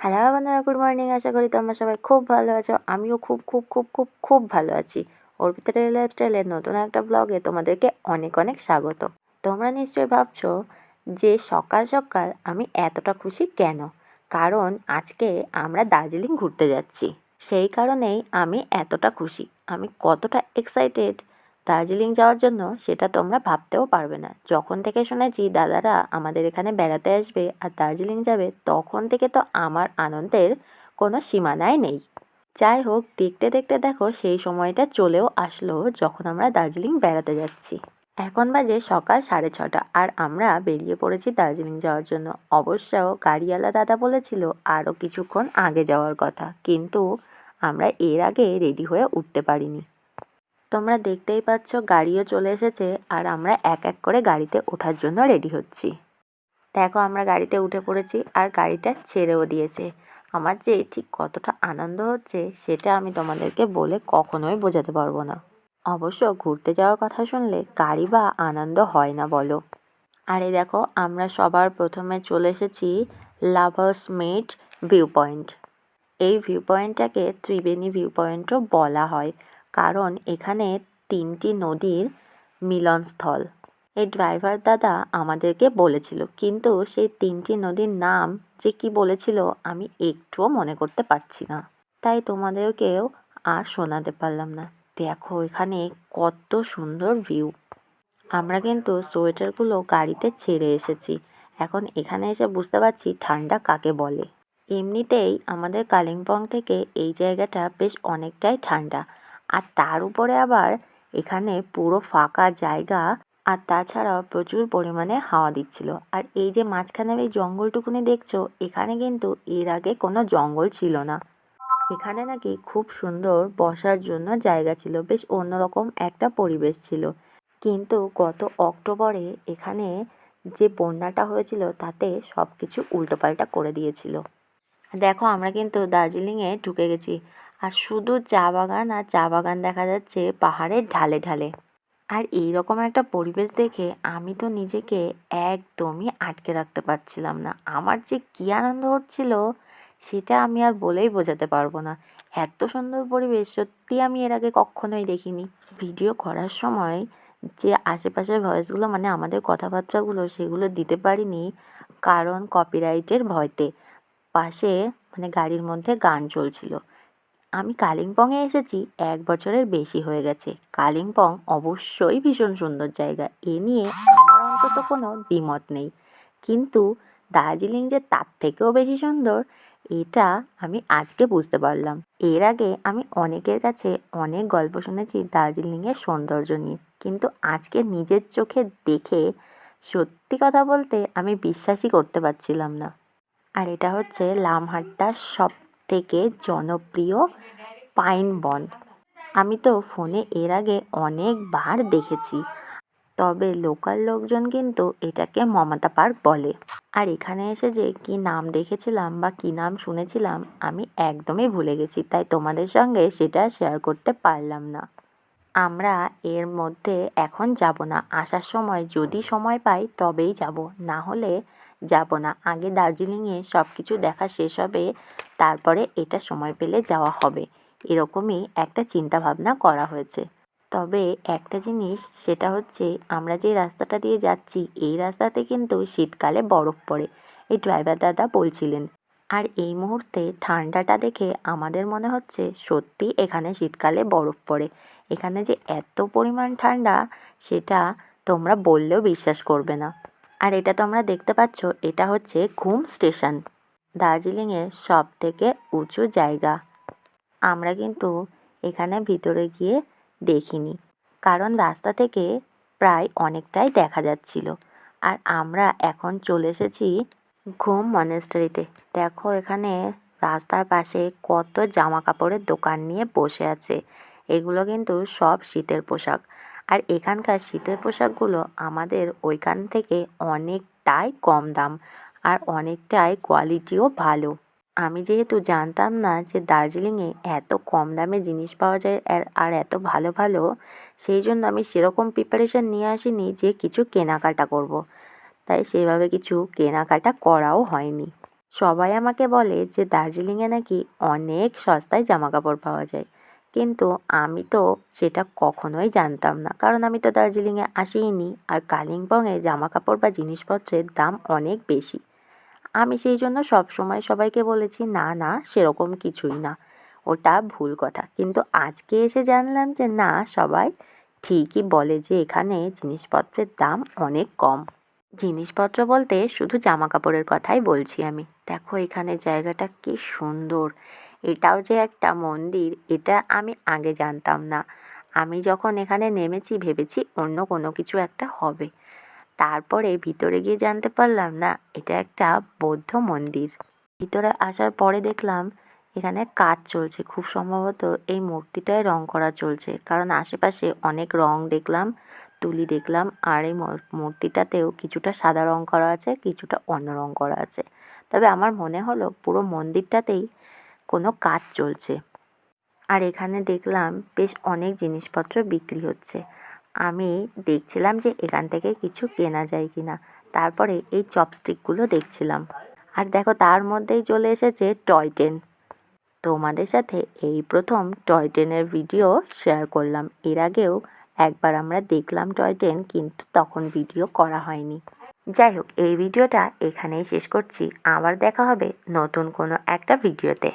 Hello বন্ধুরা, good morning. আশা করি তোমরা সবাই খুব ভালো আছো। আমিও খুব খুব খুব খুব খুব ভালো আছি। অর্পিতা লাইফস্টাইলের নতুন একটা ব্লগে তোমাদেরকে অনেক অনেক স্বাগত। তোমরা নিশ্চয়ই ভাবছ যে সকাল সকাল আমি এতটা খুশি কেন? কারণ আজকে আমরা দার্জিলিং ঘুরতে যাচ্ছি। সেই কারণেই আমি এতটা খুশি। আমি কতটা এক্সাইটেড দার্জিলিং যাওয়ার জন্য সেটা তোমরা ভাবতেও পারবে না। যখন থেকে শুনেছি দাদারা আমাদের এখানে বেড়াতে আসবে আর দার্জিলিং যাবে, তখন থেকে তো আমার আনন্দের কোনো সীমানাই নেই। যাই হোক, দেখতে দেখতে দেখো সেই সময়টা চলেও আসলো যখন আমরা দার্জিলিং বেড়াতে যাচ্ছি। এখন বাজে সকাল সাড়ে ছটা আর আমরা বেরিয়ে পড়েছি দার্জিলিং যাওয়ার জন্য। অবশ্য গাড়িওয়ালা দাদা বলেছিল আরও কিছুক্ষণ আগে যাওয়ার কথা, কিন্তু আমরা এর আগে রেডি হয়ে উঠতে পারিনি। তোমরা দেখতেই পাচ্ছ গাড়িও চলে এসেছে আর আমরা এক এক করে গাড়িতে ওঠার জন্য রেডি হচ্ছি। দেখো আমরা গাড়িতে উঠে পড়েছি আর গাড়িটা ছেড়েও দিয়েছে। আমার যে ঠিক কতটা আনন্দ হচ্ছে সেটা আমি তোমাদেরকে বলে কখনোই বোঝাতে পারব না। অবশ্য ঘুরতে যাওয়ার কথা শুনলে গাড়ি বা আনন্দ হয় না বলো। আর এই দেখো আমরা সবার প্রথমে চলে এসেছি লাভার্স মেট ভিউ পয়েন্ট এই ভিউ পয়েন্টটাকে ত্রিবেণী ভিউ পয়েন্টও বলা হয়। কারণ এখানে তিনটি নদীর মিলনস্থল। এই ড্রাইভার দাদা আমাদেরকে বলেছিল, কিন্তু সেই তিনটি নদীর নাম যে কি বলেছিল আমি একটুও মনে করতে পারছি না। তাই তোমাদেরকেও আর শোনাতে পারলাম না। দেখো এখানে কত সুন্দর ভিউ। আমরা কিন্তু সোয়েটারগুলো গাড়িতে ছেড়ে এসেছি। এখন এখানে এসে বুঝতে পারছি ঠান্ডা কাকে বলে। এমনিতেই আমাদের কালিম্পং থেকে এই জায়গাটা বেশ অনেকটাই ঠান্ডা। আর তার উপরে আবার এখানে পুরো ফাঁকা জায়গা, আর তাছাড়াও প্রচুর পরিমাণে হাওয়া দিচ্ছিল। আর এই যে মাঝখানের এই জঙ্গলটুকুনি দেখছ, এখানে কিন্তু এর আগে কোনো জঙ্গল ছিল না। এখানে নাকি খুব সুন্দর বসার জন্য জায়গা ছিল, বেশ অন্যরকম একটা পরিবেশ ছিল। কিন্তু গত অক্টোবরে এখানে যে বন্যাটা হয়েছিল, তাতে সব কিছু উল্টোপাল্টা করে দিয়েছিল। দেখো, আমরা কিন্তু দার্জিলিংয়ে ঢুকে গেছি। আর শুধু চা বাগান আর চা বাগান দেখা যাচ্ছে পাহাড়ের ঢালে ঢালে। আর এই রকম একটা পরিবেশ দেখে আমি তো নিজেকে একদমই আটকে রাখতে পারছিলাম না। আমার যে কী আনন্দ হচ্ছিল সেটা আমি আর বলেই বোঝাতে পারব না। এত সুন্দর পরিবেশ, সত্যি আমি এর আগে কখনোই দেখিনি। ভিডিও করার সময় যে আশেপাশের ভয়েসগুলো মানে আমাদের কথাবার্তাগুলো, সেগুলো দিতে পারিনি কারণ কপিরাইটের ভয়তে। পাশে মানে গাড়ির মধ্যে গান চলছিল। আমি কালিম্পংয়ে এসেছি, এক বছরের বেশি হয়ে গেছে। কালিম্পং অবশ্যই ভীষণ সুন্দর জায়গা। এ নিয়ে আমার অন্তত কোনো দ্বিমত নেই। কিন্তু দার্জিলিং যে তার থেকেও বেশি সুন্দর, এটা আমি আজকে বুঝতে পারলাম। এর আগে আমি অনেকের কাছে অনেক গল্প শুনেছি দার্জিলিংয়ের সৌন্দর্য নিয়ে। কিন্তু আজকে নিজের চোখে দেখে সত্যি কথা বলতে আমি বিশ্বাসই করতে পারছিলাম না। আর এটা হচ্ছে লামহাট্টার সব থেকে জনপ্রিয় পাইন বন আমি তো ফোনে এর আগে অনেকবার দেখেছি। তবে লোকাল লোকজন কিন্তু এটাকে মমতা পার্ক বলে। আর এখানে এসে যে কি নাম দেখেছিলাম বা কি নাম শুনেছিলাম, আমি একদমই ভুলে গেছি। তাই তোমাদের সঙ্গে সেটা শেয়ার করতে পারলাম না। আমরা এর মধ্যে এখন যাব না। আসার সময় যদি সময় পাই তবেই যাব, না হলে যাব না। আগে দার্জিলিংয়ে সব কিছু দেখা শেষ হবে, তারপরে এটা সময় পেলে যাওয়া হবে। এরকমই একটা চিন্তা ভাবনা করা হয়েছে। তবে একটা জিনিস, সেটা হচ্ছে আমরা যে রাস্তাটা দিয়ে যাচ্ছি, এই রাস্তাতে কিন্তু শীতকালে বরফ পড়ে। এই ড্রাইভার দাদা বলছিলেন আর এই মুহূর্তে ঠান্ডাটা দেখে আমাদের মনে হচ্ছে সত্যি এখানে শীতকালে বরফ পড়ে। এখানে যে এত পরিমাণ ঠান্ডা, সেটা তোমরা বললেও বিশ্বাস করবে না। আর এটা তোমরা দেখতে পাচ্ছ, এটা হচ্ছে ঘুম স্টেশন। দার্জিলিংয়ের সব থেকে উঁচু জায়গা। আমরা কিন্তু এখানে ভিতরে গিয়ে দেখিনি, কারণ রাস্তা থেকে প্রায় অনেকটাই দেখা যাচ্ছিল। আর আমরা এখন চলে এসেছি ঘুম মনেস্টারিতে। দেখো এখানে রাস্তার পাশে কত জামা কাপড়ের দোকান নিয়ে বসে আছে। এগুলো কিন্তু সব শীতের পোশাক। আর এখানকার শীতের পোশাকগুলো আমাদের ওইখান থেকে অনেকটাই কম দাম আর অনেকটাই কোয়ালিটিও ভালো। আমি যেহেতু জানতাম না যে দার্জিলিংয়ে এত কম দামে জিনিস পাওয়া যায় আর এত ভালো ভালো, সেই জন্য আমি সেরকম প্রিপারেশান নিয়ে আসিনি যে কিছু কেনাকাটা করব। তাই সেভাবে কিছু কেনাকাটা করাও হয়নি। সবাই আমাকে বলে যে দার্জিলিংয়ে নাকি অনেক সস্তায় জামা কাপড় পাওয়া যায়। কিন্তু আমি তো সেটা কখনোই জানতাম না। কারণ আমি তো দার্জিলিংয়ে আসিনি আর কালিম্পংয়ে জামা কাপড় বা জিনিসপত্রের দাম অনেক বেশি। আমি সেই জন্য সবসময় সবাইকে বলেছি, না না, সেরকম কিছুই না। ওটা ভুল কথা। কিন্তু আজকে এসে জানলাম যে, না, সবাই ঠিকই বলে যে এখানে জিনিসপত্রের দাম অনেক কম। জিনিসপত্র বলতে শুধু জামা কাপড়ের কথাই বলছি আমি। দেখো এখানে জায়গাটা কি সুন্দর। এটাও যে একটা মন্দির, এটা আমি আগে জানতাম না। আমি যখন এখানে নেমেছি ভেবেছি অন্য কোনো কিছু একটা হবে। তারপরে ভিতরে গিয়ে জানতে পারলাম না, এটা একটা বৌদ্ধ মন্দির। ভিতরে আসার পরে দেখলাম এখানে কাজ চলছে। খুব সম্ভবত এই মূর্তিটায় রং করা চলছে। কারণ আশেপাশে অনেক রং দেখলাম। তুলি দেখলাম। আর এই মূর- মূর্তিটাতেও কিছুটা সাদা রং করা আছে, কিছুটা অন্য রং করা আছে। তবে আমার মনে হলো পুরো মন্দিরটাতেই কোনো কাজ চলছে। আর এখানে দেখলাম বেশ অনেক জিনিসপত্র বিক্রি হচ্ছে। আমি দেখছিলাম যে এখান থেকে কিছু কেনা যায় কি না তারপরে এই চপস্টিকগুলো দেখছিলাম। আর দেখো তার মধ্যেই চলে এসেছে টয় ট্রেন। তোমাদের সাথে এই প্রথম টয় ট্রেনের ভিডিও শেয়ার করলাম। এর আগেও একবার আমরা দেখলাম টয় ট্রেন, কিন্তু তখন ভিডিও করা হয়নি। যাই হোক, এই ভিডিওটা এখানেই শেষ করছি। আবার দেখা হবে নতুন কোনো একটা ভিডিওতে।